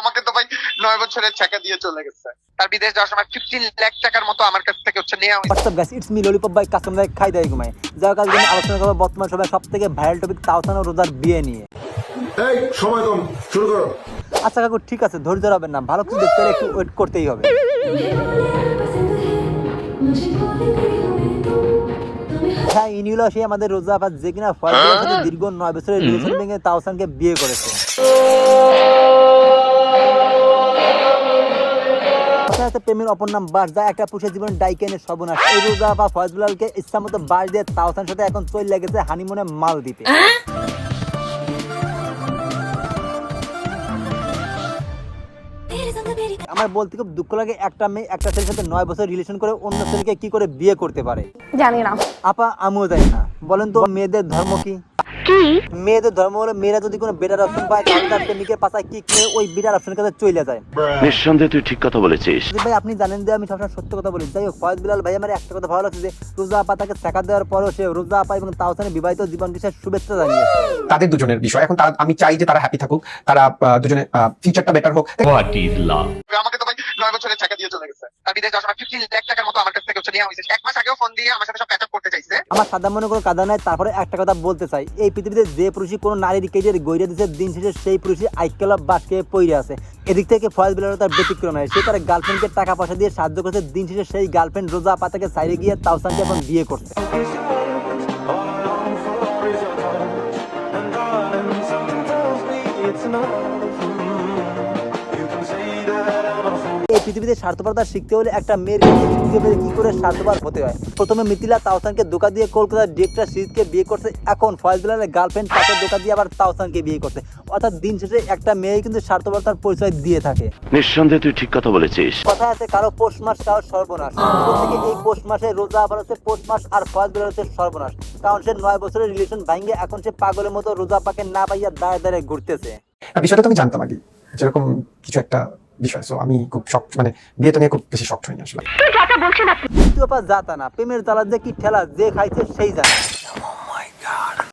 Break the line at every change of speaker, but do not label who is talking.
আমাকে তো ভাই নয় বছরের ছেঁকা দিয়ে চলে গেছে। তার বিদেশ যাওয়ার সময় ফিফটিন লাখ টাকার মতো আমার কাছ থেকে হচ্ছে নেওয়া হয়েছে।
WhatsApp guys it's me lollipop bye custom ভাই খাই দেয় ঘুমায় যার কাজ আমি আলোচনা করব বর্তমান সময় সব থেকে ভাইরাল টপিক তাওসান ও রোজার বিয়ে নিয়ে।
এই সময় কম শুরু করো।
আচ্ছা কাকু ঠিক আছে ধৈর্য রাখবেন না ভালো কিছু দেখতে হলে একটু ওয়েট করতেই হবে। হ্যাঁ ইনিউল আসে আমাদের রোজা আপাত যে কিনা ফয়জুলের সাথে দীর্ঘ নয় বছরের রিলেশন ভেঙে তাওসানকে বিয়ে করেছে। প্রেমের অপর নাম বাস যা একটা পুরুষের জীবনে ডাইকেনের সর্বনাশ। এই রোজা বা ফয়জুলালকে ইচ্ছা মতো বাস দিয়ে তাওসান সাথে এখন চল লেগেছে হানিমুনে মাল দিতে আমার বলতে খুব দুঃখ লাগে একটা মেয়ে একটা ছেলের সাথে নয় বছর রিলেশন করে অন্য ছেলেকে কি করে বিয়ে করতে পারে?
জানি না।
আপা আমিও জানি না। বলেন তো মেয়েদের ধর্ম কি? মেয়েদের ধর্ম হলো মেয়েরা যদি কোনো বেটার অপশন পায় তাহলে তার প্রেমিকের পাশায় কি কিনে ওই বেটার অপশনের কাছে চলে যায়?
নিঃসন্দেহে তুই ঠিক কথা বলেছিস।
ভাই আপনি জানেন যে আমি সবসময় সত্য কথা বলি। যাই হোক ফয়েজ বিলাল ভাই আমার একটা কথা ভালো লাগছে যে রোজা আপা তাকে টাকা দেওয়ার পরেও সে রোজা আপা এবং তাওসানের বিবাহিত জীবনকে সে শুভেচ্ছা জানিয়েছে।
তাদের দুজনের বিষয়। এখন তারা আমি চাই যে তারা হ্যাপি থাকুক। তারা আহ, দুজনে ফিউচারটা বেটার হোক।
আমাকে তো ভাই নয় বছরের ছেঁকা দিয়ে চলে গেছে। তার বিদেশ সময় ফিফটিন লাখ আমার কাছ থেকে হচ্ছে নেওয়া হয়েছে। এক মাস আগেও ফোন দিয়ে আমার সাথে সব প্যাচ করতে চাইছে।
আমার সাদা মনে কোনো কাদা নাই তারপরে একটা কথা বলতে চাই। এই পৃথিবীতে যে পুরুষই কোনো নারীর কেজের গৈরা দিচ্ছে দিন শেষে সেই পুরুষই আইকেলা বাসকে পইরে আছে। এদিক থেকে ফয়েজ বিলাল তার ব্যতিক্রম নয় সে তার গার্লফ্রেন্ডকে টাকা পয়সা দিয়ে সাহায্য করছে। দিন শেষে সেই গার্লফ্রেন্ড রোজা পাতাকে সাইডে গিয়ে তাওসানকে এখন বিয়ে করছে। এই পৃথিবীতে স্বার্থপরতা শিখতে হলে একটা মেয়ের কি করে স্বার্থপর হতে হয়? প্রথমে মিথিলা তাওসানকে ধোকা দিয়ে কলকাতার ডিরেক্টর সিরিজকে বিয়ে করছে। এখন ফয়েজ গার্লফ্রেন্ড তাকে ধোকা দিয়ে আবার তাওসানকে বিয়ে করছে। অর্থাৎ দিন শেষে একটা মেয়ে কিন্তু স্বার্থপরতার পরিচয় দিয়ে থাকে।
নিঃসন্দেহে তুই ঠিক কথা বলেছিস।
কথা আছে কারও পৌষ মাস কারও সর্বনাশ। প্রত্যেকে এই পৌষ মাসে রোজা আবার হচ্ছে পৌষ মাস আর ফয়েজ হচ্ছে সর্বনাশ। কারণ সে নয় বছরের রিলেশন ভাঙ্গে এখন সে পাগলের মতো রোজা পাকে না পাইয়া দাঁড়ে দাঁড়িয়ে ঘুরতেছে।
বিষয়টা তো আমি জানতাম আগে যেরকম কিছু একটা বিষয়। সো আমি খুব শখ মানে বিয়েটা নিয়ে খুব বেশি শখ হইনি আসলে।
জাতা বলছেন আপনি জাতা না প্রেমের জ্বালা যে কি ঠেলা যে খাইছে সেই জানে